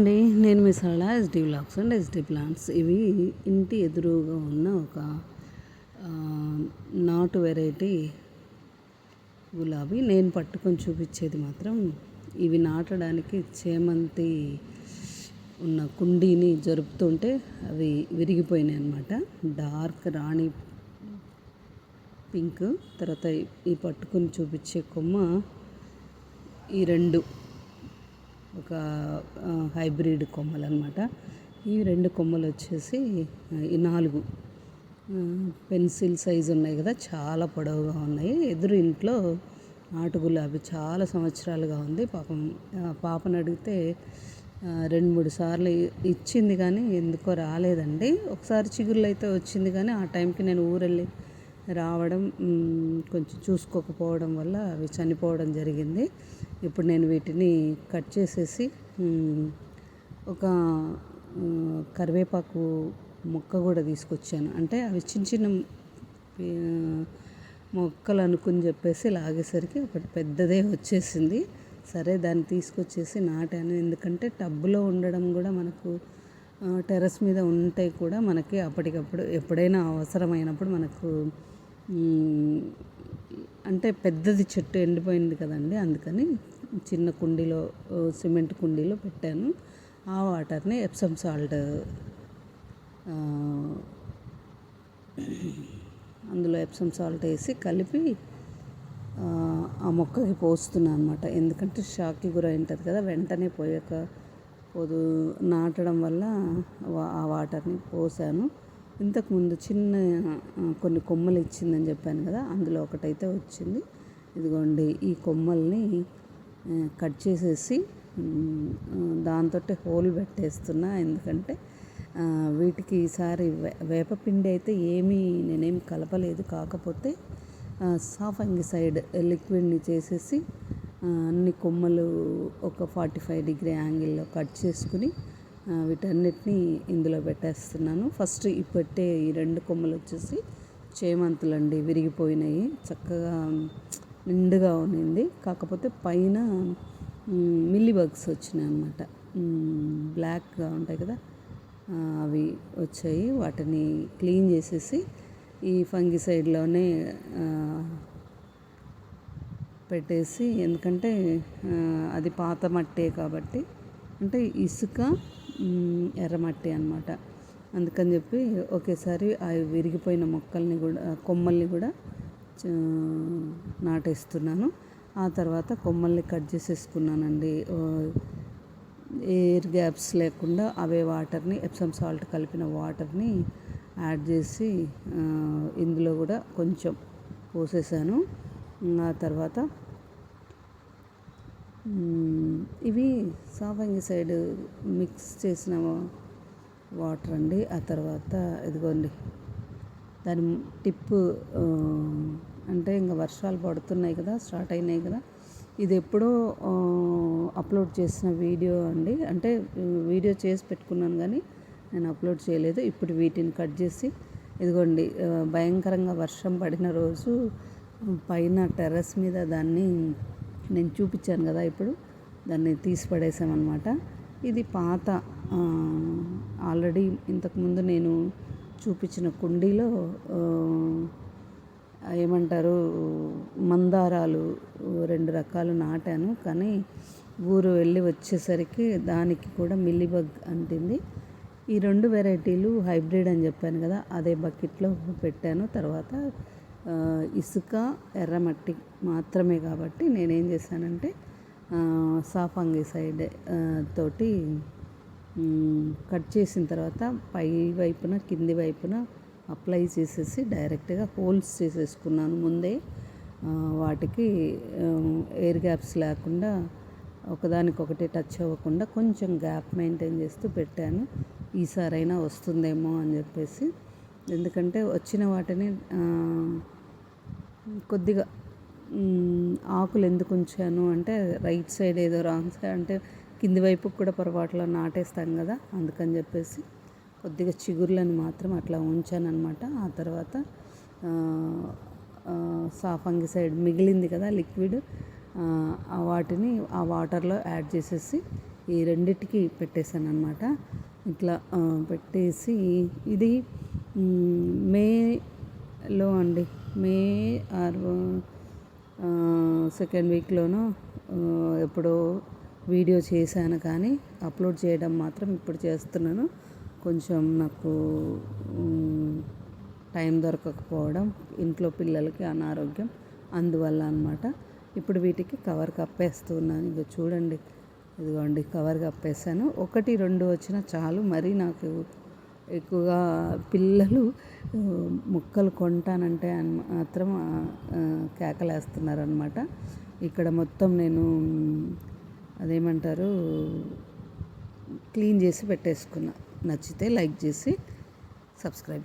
అండి నేను మీ Sarala SD blocks and SD plants ఇవి ఇంటి ఎదురుగా ఉన్న ఒక నాటు వెరైటీ గులాబీ. నేను పట్టుకొని చూపించేది మాత్రం ఇవి నాటడానికి చేమంతి ఉన్న కుండీని జరుపుతుంటే అవి విరిగిపోయినాయి అనమాట డార్క్ రాణి పింక్. తర్వాత ఈ పట్టుకొని చూపించే కొమ్మ ఈ రెండు. ఒక హైబ్రిడ్ కొమ్మలు అనమాట ఈ రెండు కొమ్మలు వచ్చేసి ఈ నాలుగు పెన్సిల్ సైజ్ ఉన్నాయి కదా చాలా పొడవుగా ఉన్నాయి. ఎదురు ఇంట్లో నాటు గులాబీ చాలా సంవత్సరాలుగా ఉంది. పాపం పాపను అడిగితే రెండు మూడు సార్లు ఇచ్చింది కానీ ఎందుకో రాలేదండి. ఒకసారి చిగుళ్ళు అయితే వచ్చింది కానీ ఆ టైంకి నేను ఊరెళ్ళి రావడం కొంచెం చూసుకోకపోవడం వల్ల అవి చనిపోవడం జరిగింది. ఇప్పుడు నేను వీటిని కట్ చేసేసి ఒక కరివేపాకు మొక్క కూడా తీసుకొచ్చాను. అంటే అవి చిన్న చిన్న మొక్కలు అనుకుని చెప్పేసి లాగేసరికి ఒకటి పెద్దదే వచ్చేసింది. సరే దాన్ని తీసుకొచ్చేసి నాటాను. ఎందుకంటే టబ్బులో ఉండడం కూడా మనకు టెర్రస్ మీద ఉంటే కూడా మనకి అప్పటికప్పుడు ఎప్పుడైనా అవసరమైనప్పుడు మనకు అంటే పెద్దది చెట్టు ఎండిపోయింది కదండి అందుకని చిన్న కుండీలో సిమెంట్ కుండీలో పెట్టాను. ఆ వాటర్ని ఎప్సమ్ సాల్ట్ అందులో ఎప్సమ్ సాల్ట్ వేసి కలిపి ఆ, మొక్కకి పోస్తున్నాను అనమాట ఎందుకంటే షాక్కి గురై ఉంటుంది కదా వెంటనే పోయాక పోదు నాటడం వల్ల ఆ వాటర్ని పోసాను. ఇంతకుముందు చిన్న కొన్ని కొమ్మలు ఇచ్చిందని చెప్పాను కదా అందులో ఒకటైతే వచ్చింది. ఇదిగోండి ఈ కొమ్మల్ని కట్ చేసేసి దాంతో హోల్ పెట్టేస్తున్నా. ఎందుకంటే వీటికి ఈసారి వే వేపపిండి అయితే ఏమీ నేనేం కలపలేదు. కాకపోతే సాఫంగిసైడ్ లిక్విడ్ని చేసేసి అన్ని కొమ్మలు ఒక ఫార్టీ ఫైవ్ డిగ్రీ యాంగిల్లో కట్ చేసుకుని వీటన్నిటిని ఇందులో పెట్టేస్తున్నాను. ఫస్ట్ ఈ పెట్టే ఈ రెండు కొమ్మలు వచ్చేసి చేమంతులండి విరిగిపోయినాయి. చక్కగా నిండుగా ఉన్నింది. కాకపోతే పైన మిల్లీబగ్స్ మిల్లీ బగ్స్ వచ్చినాయి అన్నమాట. బ్లాక్గా ఉంటాయి కదా అవి వచ్చాయి. వాటిని క్లీన్ చేసేసి ఈ ఫంగిసైడ్లోనే పెట్టేసి ఎందుకంటే అది పాత మట్టే కాబట్టి అంటే ఇసుక ఎర్రమట్టి అనమాట అందుకని చెప్పి ఒకేసారి ఆ విరిగిపోయిన మొక్కల్ని కూడా కొమ్మల్ని కూడా నాటేస్తున్నాను. ఆ తర్వాత కొమ్మల్ని కట్ చేసేసుకున్నానండి. ఎయిర్ గ్యాప్స్ లేకుండా అవే వాటర్ని ఎప్సమ్ సాల్ట్ కలిపిన వాటర్ని యాడ్ చేసి ఇందులో కూడా కొంచెం పోసేసాను. ఆ తర్వాత ఇవి సాఫంగి సైడ్ మిక్స్ చేసిన వాటర్ అండి. ఆ తర్వాత ఇదిగోండి. దాని టిప్పు అంటే ఇంకా వర్షాలు పడుతున్నాయి కదా స్టార్ట్ అయినాయి కదా. ఇది ఎప్పుడో అప్లోడ్ చేసిన వీడియో అండి. అంటే వీడియో చేసి పెట్టుకున్నాను కానీ నేను అప్లోడ్ చేయలేదు. ఇప్పుడు వీటిని కట్ చేసి ఇదిగోండి భయంకరంగా వర్షం పడిన రోజు పైన టెర్రస్ మీద దాన్ని నేను చూపించాను కదా ఇప్పుడు దాన్ని తీసి పడేసామన్నమాట ఇది పాత ఆల్రెడీ ఇంతకుముందు నేను చూపించిన కుండీలో ఏమంటారు మందారాలు రెండు రకాలు నాటాను. కానీ ఊరు వెళ్ళి వచ్చేసరికి దానికి కూడా మిల్లీబగ్ అంటింది. ఈ రెండు వెరైటీలు హైబ్రిడ్ అని చెప్పాను కదా అదే బకెట్లో పెట్టాను. తర్వాత ఇసుక ఎర్రమట్టి మాత్రమే కాబట్టి నేనేం చేశానంటే సాఫంగి సైడ్ తోటి కట్ చేసిన తర్వాత పై వైపున కింది వైపున అప్లై చేసేసి డైరెక్ట్గా హోల్స్ చేసేసుకున్నాను ముందే. వాటికి ఎయిర్ గ్యాప్స్ లేకుండా ఒకదానికొకటి టచ్ అవ్వకుండా కొంచెం గ్యాప్ మెయింటైన్ చేస్తూ పెట్టాను. ఈసారైనా వస్తుందేమో అని చెప్పేసి ఎందుకంటే వచ్చిన వాటిని కొద్దిగా ఆకులు ఎందుకు ఉంచాను అంటే రైట్ సైడ్ ఏదో రాంగ్ సైడ్ అంటే కింది వైపు కూడా పొరపాటులో నాటేస్తాం కదా అందుకని చెప్పేసి కొద్దిగా చిగుర్లను మాత్రం అట్లా ఉంచాను అనమాట ఆ తర్వాత సాఫంగి సైడ్ మిగిలింది కదా లిక్విడ్ ఆ, వాటిని ఆ వాటర్లో యాడ్ చేసేసి ఈ రెండిటికి పెట్టేశాను అనమాట ఇట్లా పెట్టేసి ఇది మేలో అండి మే ఆర్ సెకండ్ వీక్లోనో ఎప్పుడో వీడియో చేశాను కానీ అప్లోడ్ చేయడం మాత్రం ఇప్పుడు చేస్తున్నాను. కొంచెం నాకు టైం దొరకకపోవడం ఇంట్లో పిల్లలకి అనారోగ్యం అందువల్ల అనమాట ఇప్పుడు వీటికి కవర్ కప్పేస్తున్నాను. ఇక చూడండి ఇదిగోండి కవర్ కప్పేసాను ఒకటి రెండు వచ్చిన చాలు. మరి నాకు ఎక్కువగా పిల్లలు మొక్కలు కొంటానంటే అన్- మాత్రం కేకలేస్తున్నారు అనమాట ఇక్కడ మొత్తం నేను అదేమంటారు క్లీన్ చేసి పెట్టేసుకున్నా. నచ్చితే లైక్ చేసి సబ్స్క్రైబ్